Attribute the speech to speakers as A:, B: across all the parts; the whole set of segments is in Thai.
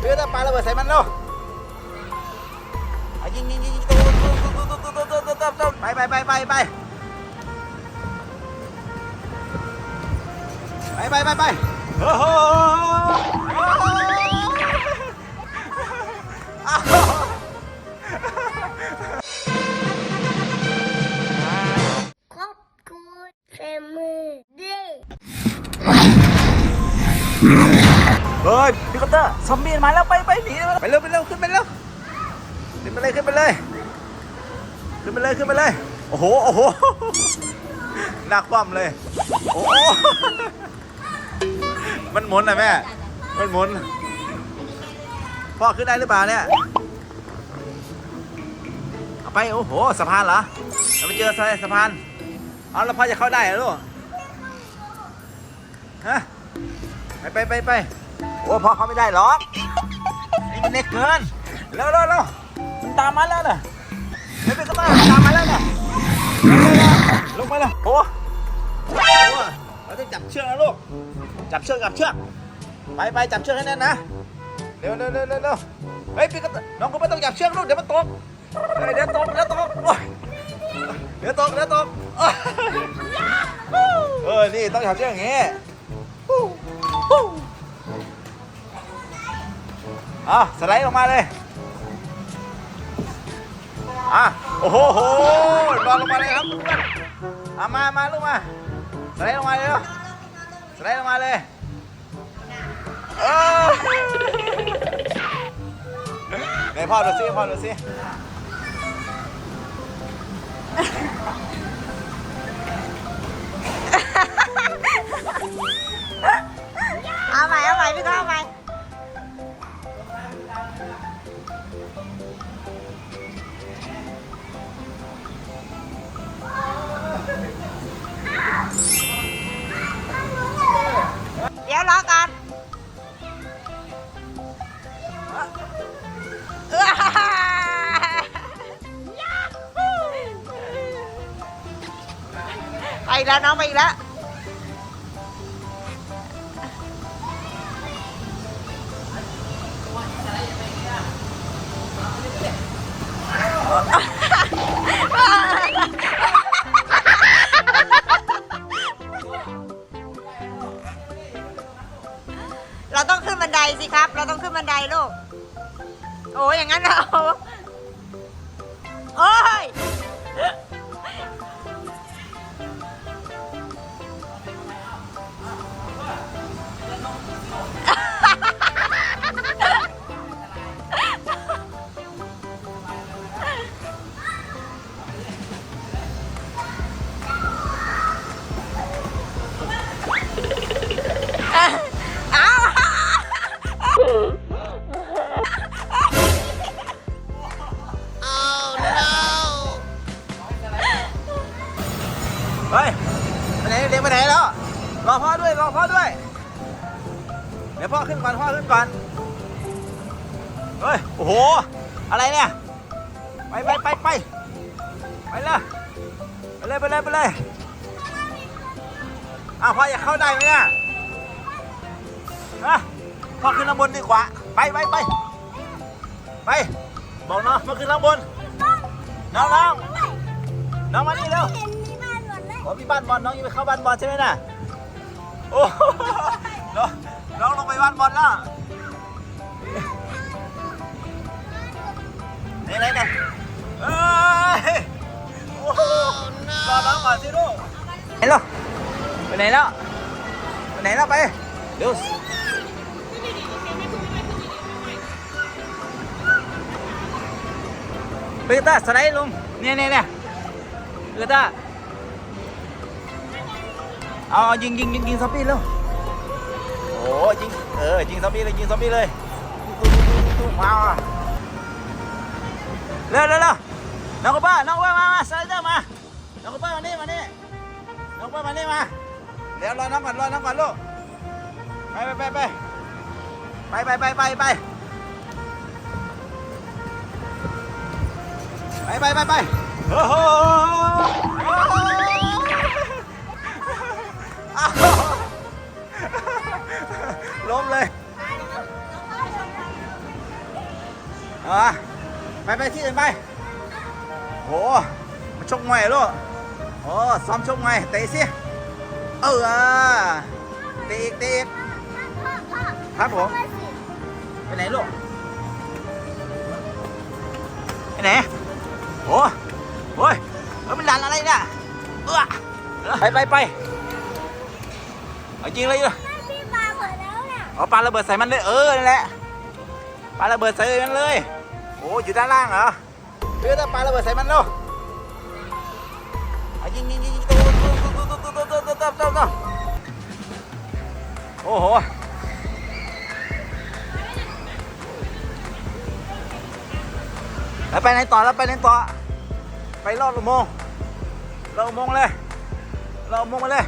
A: เรือปลาระเบิดใส่มันเร็วเอายิงยิงยิงยิงตุ๊บตุ๊บตุ๊บตุ๊บตุ๊บตุ๊บตุ๊บตุ๊บตุ๊บไปไปไปไปไปไปไปไปไปโอ้โหโอ้โหอ้าว
B: ครอบครัวแฟมิลี่
A: ยฮีคอปเตอร์ซอมบี้มาแล้วไปไปหนีไปเร็วไปเร็วขึ้นไปเร็วขึ้นไปเลยขึ้นไปเลยขึ้นไปเลยขึ้นไปเลยโอ้โหโอ้โหหนักป้มเลยโอ้โหมันหมุนนะแม่มันหมุนพ่อขึ้นได้หรือเปล่าเนี่ยเอาไปโอ้โหสะพานเหรอเราไปเจอสะสะพานเอาแล้วพ่อจะเข้าได้เหรอลูกฮะไปไปไปไป โอ้พ่อเขาไม่ได้หรอกนี่มันเล็กเกินเร็วเร็วเร็วมันตามมาแล้วน่ะไม่เป็นก็มาตามมาแล้วน่ะลงไปเลยโอ้โหเราต้องจับเชือกนะลูกจับเชือกจับเชือกไปไปจับเชือกให้แน่นนะเร็วเร็วเร็วเร็วเร็วเฮ้ยพี่ก็น้องก็ไม่ต้องจับเชือกลูกเดี๋ยวมันตกเดี๋ยวตกเดี๋ยวตกโอ้ยเดี๋ยวตกเดี๋ยวตกโอ้ยเออนี่ต้องจับเชือกอย่างงี้ อะสไลด์ลงมาเลยอะโอ้โหโหนอนลงมาเลยครับอะมามาลูกมาสไลด์ลงมาเลยสไลด์ลงมาเลยไหนพ่อดูสิพ่อดูสิ
B: ไปแล้วน้องไปอีกแล้วเราต้องขึ้นบันไดสิครับ เราต้องขึ้นบันไดลูก โอ้ยอย่างนั้นเราโอ้ย
A: ยไปไหนเด็กไปไหนแล้ว รอพ่อด้วย รอพ่อด้วย เดี๋ยวพ่อขึ้นก่อน พ่อขึ้นก่อน เฮ้ย โอ้โห อะไรเนี่ย ไปไปไปไปไปเลยไปเลยไปเลยไปเลยอ้าวพ่ออยากเข้าได้ไหมเนี่ยฮะพ่อขึ้นข้างบนดีกว่า ไปไปไปไป บอกน้องมาขึ้นข้างบน น้องน้องน้องมานี่เร็ว
B: เห็นมีบ้านหมดเลย
A: โอ้มีบ้านบอลน้องยังไปเข้าบ้านบอลใช่ไหมน่ะโอ้โหน้องน้องลงไปบ้านบอลแล้วไหนไหนไหนเอ้ยโอ้โหรอน้องก่อนสิลูกไหนลูกไปไหนแล้วไปไหนแล้วไปเร็วไปตาสไลด์ลงเนี่ยเนี่ยเนี่ยเออตา เอาเอายิงยิงยิงยิงซอมบี้เร็วโอ้ยิงเออยิงซอมบี้เลยยิงซอมบี้เลยตุ้มตุ้ตุ้มตุ้มาเร็วเร็วเร็วน้องกระป้าน้องกระป้ามามาสไลเดอร์มาน้องกระป้ามานี่มานี่น้องกระป้ามานี่มาเดี๋ยวรอน้องก่อนรอน้องก่อนลูกไปไปไปไปไปไปไปไปไปไปไปไปไปโอ้โห ล้มเลยเออไปไปที่อื่นไปโหมาชกมวยเหรอลูกโอ้ซ้อมชกมวยเตะสิเออเตะอีกเตะอีกครับผมไปไหนลูกไปไหนโอ้โอ้ยเฮ้ยมันดันอะไรเนี่ยเออไปไปไป จริงเลยเหรอ
C: พี่ปลาหมดแล้วน่ะ
A: เอาปาระเบิดใส่มันเลยเออนั่นแหละปาระเบิดใส่มันเลย โอ้อยู่ด้านล่างเหรอเรือปาระเบิดใส่มันเร็วเอายิงยิงยิงยิงตุ๊บตุ๊บตุ๊บตุ๊บตุ๊บตุ๊บตุ๊บตุ๊บตุ๊บตุ๊บโอ้โหแล้วไปไหนต่อแล้วไปไหนต่อไปลอดอุโมงค์ลอดอุโมงค์เลยลอดอุโมงค์มาเลย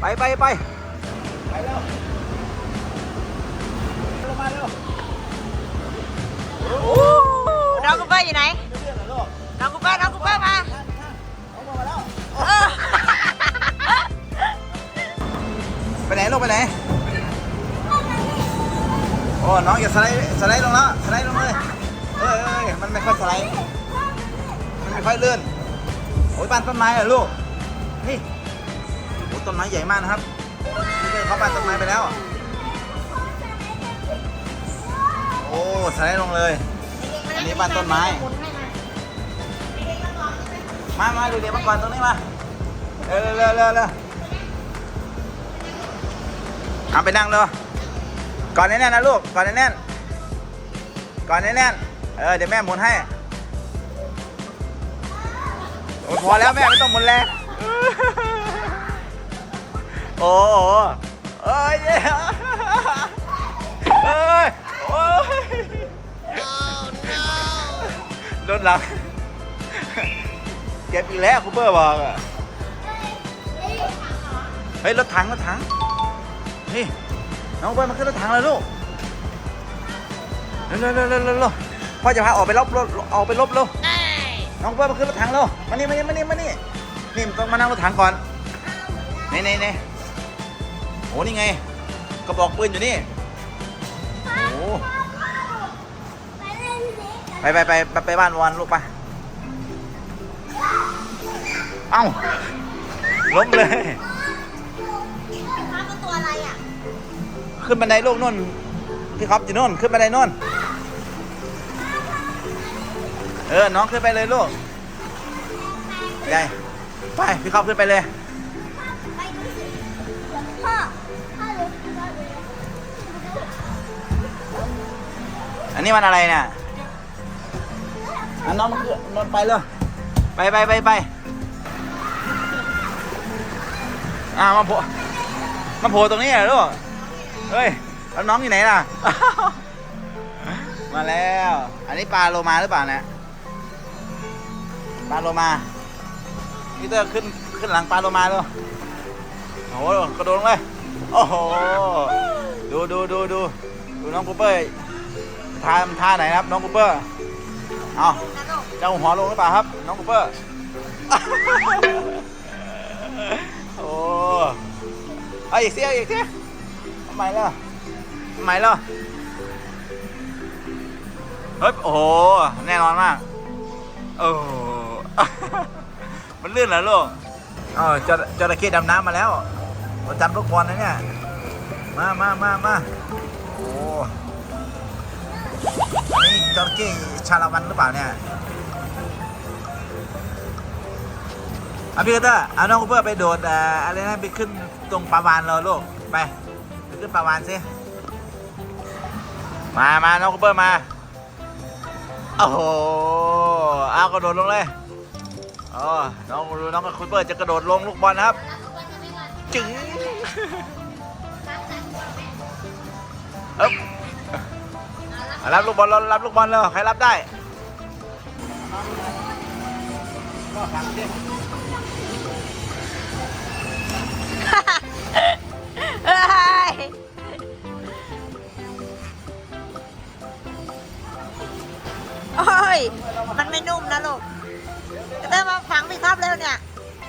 A: ไปไปไปไปเร็วลงมาเร็วโอ้โห
B: น้องกูเปอร์อยู่ไหน
A: เรื่องเหรอลูก
B: น้องกูเปอร์น้องกูเปอร์มา
A: เอามาแล้ว
B: เออ
A: ไปไหนลูกไปไหนโอ้น้องอย่าสไลด์สไลด์ลงแล้วสไลด์ลงเลยเอ้ยเอ้ยมันไม่ค่อยสไลด์มันไม่ค่อยเลื่อนโอ้ยบ้านต้นไม้เหรอลูกนี่โอ้ ต้นไม้ใหญ่มากนะครับนี่เคยเขาบ้านต้นไม้ไปแล้ว โอ้สไลด์ลงเลย อันนี้บ้านต้นไม้ มามาดูเดี๋ยวมาก่อนตรงนี้มาเร็วเร็วเร็วเร็วเอาไปนั่งเลยก่อนแน่นๆนะลูก ก่อนแน่นๆก่อนแน่นๆเออเดี๋ยวแม่หมุนให้พอแล้วแม่ไม่ต้องหมุนแรง โอ้โหเอ้ยเอ้ยโอ้ยโดนหลังเก็บอีกแล้วคูเปอร์บอกอะเฮ้ยรถถังรถถังนี่น้องเปิ้ลมาขึ้นรถถังเลยลูกเร็วเร็วเร็วเร็วเร็วเร็วพ่อจะพาออกไปลบรถออกไปลบเร็วน้องเปิ้ลมาขึ้นรถถังเร็วมานี่มานี่มานี่มานี่นี่ต้องมานั่งรถถังก่อนนี่นี่นี่ โอ้นี่ไงกระบอกปืนอยู่นี่โอ้
C: ไปเล่นสิ
A: ไปไปไปไปไปบ้านวันลูกไปเอ้าล้มเลย
B: มาเป็นตัวอะไรอะ
A: ขึ้นบันไดลูกนู่นพี่ครับอยู่นู่นขึ้นบันไดนู่นเออน้องขึ้นไปเลยลูกใหญ่ไปพี่ครับขึ้นไปเลย
C: อั
A: นนี้มันอะไรเนี่ยอันน้องมันขึ้นนอนไปเลยไปไปไปไปอ่ามาโผล่มาโผล่ตรงนี้เหรอลูกเฮ้ยแล้วน้องอยู่ไหนล่ะ มาแล้ว อันนี้ปลาโลมาหรือเปล่าเนี่ยปลาโลมาพี่เตอร์ขึ้นขึ้นหลังปลาโลมาเลยโอ้โหกระโดดลงเลยโอ้โหดูดูดูดูดูน้องกูเปอร์ ท่าท่าไหนครับน้องกูเปอร์เอาจะเอาหัวลงหรือเปล่าครับ น้องกูเปอร์โอ้เอาอีกสิเอาอีกสิทำไมล่ะทำไมล่ะเฮ้ยโอ้โหแน่นอนมากโอ้มันลื่นเหรอลูกเออจระจระเข้ดำน้ำมาแล้วประจำทุกคนนะเนี่ย มามามามาโอ้ นี่จระเข้ชาละวันหรือเปล่าเนี่ยเอาพี่กเตอร์เอาน้องคูเปอร์ไปโดดเอ่ออะไรนะไปขึ้นตรงปลาวานเราลูกไปไปขึ้นปลาวานสิมามาน้องคูเปอร์มาโอ้โหเอากระโดดลงเลยอ๋อน้องน้องคูเปอร์จะกระโดดลงลูกบอลนะครับจึ๊งเอ๊บ เอารับลูกบอลเรารับลูกบอลเลยใครรับได้ก็ขังสิ
B: เฮ้ยโอ้ย มันไม่นุ่มนะลูกก็เติมมาฝังพี่ครับเร็วเนี่ย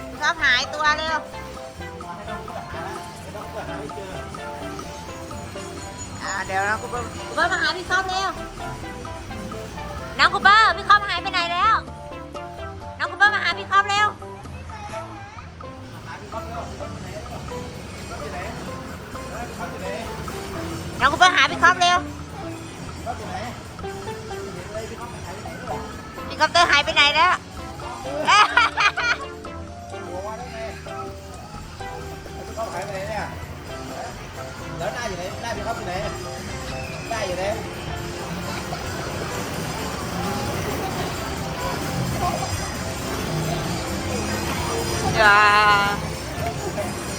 B: พี่ครับหายตัวเร็ว เดี๋ยวน้องกูเปอร์กูเปอร์มาหาพี่คอมเร็วน้องกูเปอร์พี่คอมหายไปไหนแล้ว น้องกูเปอร์มาหาพี่คอมเร็วน้องกูเปอร์หาพี่คอมเร็วพี่คอปเตอร์หายไปไหนแล้ว
A: ไหนหน้าพี่เขาอยู่ไหนหน้อยู่ไหน
B: อย่า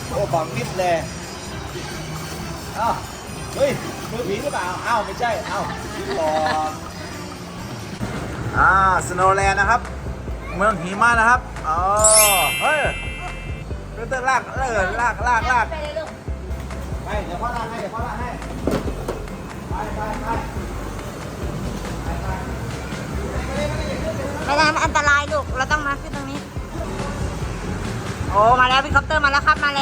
A: โอ้บังมิดเลยอ้าเฮ้ยมือผีหรือเปล่าเอ้าไม่ใช่เอ้าผีหลอกอ่าสโนว์แลนด์นะครับ เมืองหิมะนะครับอ๋อเฮ้ยเตอร์ลากเออลากลากลาก
B: ไปเลยลูก
A: ไปเดี๋ยวพ่อลากให้เดี๋ยวพ่อลากให้ไปไปไป
B: ไม่ได้มันอันตรายลูก เราต้องมาขึ้นตรงนี้ โอ้ มาแล้วพีคอปเตอร์มาแล้วครับ มาแล้ว